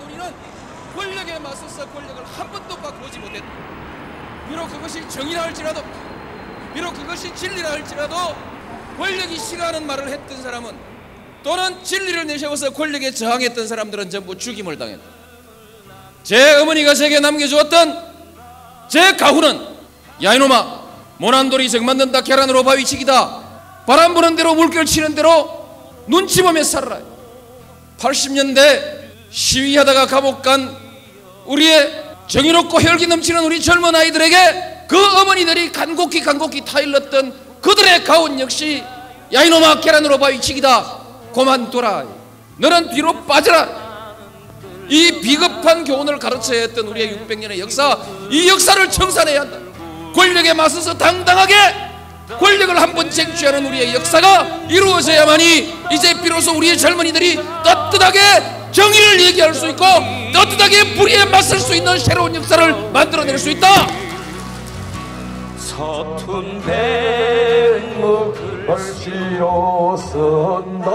동안 우리는 권력에 맞서서 권력을 한 번도 바꾸지 못했다. 비록 그것이 정의라 할지라도 비록 그것이 진리라 할지라도 권력이 싫어하는 말을 했던 사람은 또는 진리를 내세워서 권력에 저항했던 사람들은 전부 죽임을 당했다. 제 어머니가 제게 남겨주었던 제 가훈은 야 이놈아 모난돌이 정 만든다 계란으로 바위 치기다 바람 부는 대로 물결 치는 대로 눈치 보며 살아라 80년대 시위하다가 감옥 간 우리의 정의롭고 혈기 넘치는 우리 젊은 아이들에게 그 어머니들이 간곡히 간곡히 타일렀던 그들의 가훈 역시 야 이놈아 계란으로 바위치기다. 고만둬라. 너는 뒤로 빠져라. 이 비겁한 교훈을 가르쳐야 했던 우리의 600년의 역사 이 역사를 청산해야 한다. 권력에 맞서서 당당하게 권력을 한 번 쟁취하는 우리의 역사가 이루어져야만이 이제 비로소 우리의 젊은이들이 떳떳하게 정의를 얘기할 수 있고 떳떳하게 불의에 맞설 수 있는 새로운 역사를 만들어낼 수 있다. 서툰 백목을 벌시로 선다